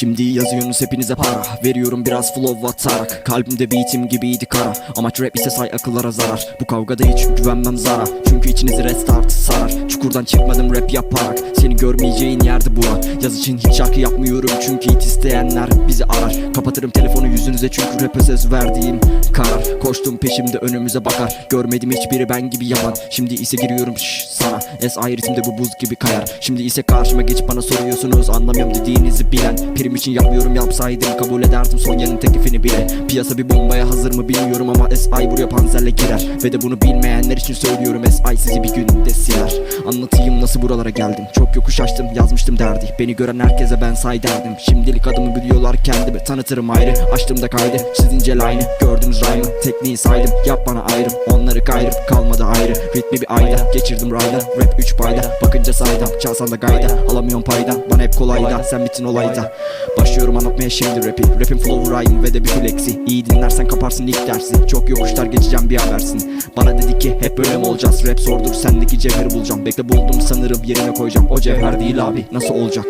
Şimdi yazıyorsunuz hepinize para. Veriyorum biraz flow atarak. Kalbimde beatim gibiydi kara. Amaç rap ise say akıllara zarar. Bu kavgada hiç güvenmem zara. Çünkü içinizi restart sarar Çukurdan çıkmadım rap yaparak. Seni görmeyeceğin yerde bura Yaz için hiç şarkı yapmıyorum Çünkü hit isteyenler bizi arar. Kapatırım telefonu yüzünüze çünkü rap'e söz verdiğim karar. Koştum peşimde önümüze bakar. Görmedim hiçbiri ben gibi yapan Şimdi ise giriyorum şş, sana. S.I. ritimde bu buz gibi kayar. Şimdi ise karşıma geçip bana soruyorsunuz. Anlamıyorum dediğinizi bilen. Prim için yapmıyorum yapsaydım kabul ederdim Sonya'nın teklifini bile. Piyasa bir bombaya hazır mı bilmiyorum ama S.I. buraya panzerle girer. Ve de bunu bilmeyenler için söylüyorum. S.I. sizi bir günde siler Anlatayım nasıl buralara geldim. Çok yokuş açtım yazmıştım derdi. Beni gören herkese ben say derdim. Şimdilik adımı biliyorlar kendimi Tanıtırım ayrı. Açtım da kaydı Siz incel aynı. Gördünüz rhyme'ı Tekniği saydım. Yap bana ayrım Onları kayırıp kalmadı ayrı Ritmi bir ayda. Geçirdim rayda Rap 3 payda. Bakınca saydam Çalsan da gayda. Alamıyorum payda Bana hep kolayda. Sen bitin olayda Başlıyorum anlatmaya şimdi rapi. Rapin flow rhyme ve de bir flexi. İyi dinlersen kaparsın ilk dersi. Çok yokuşlar geçeceğim bir habersin Bana dedi ki hep böyle mi olacağız? Rap zordur sendeki cevheri bulacağım. Bekle buldum sanırım yerine koyacağım. O cevher değil abi nasıl olacak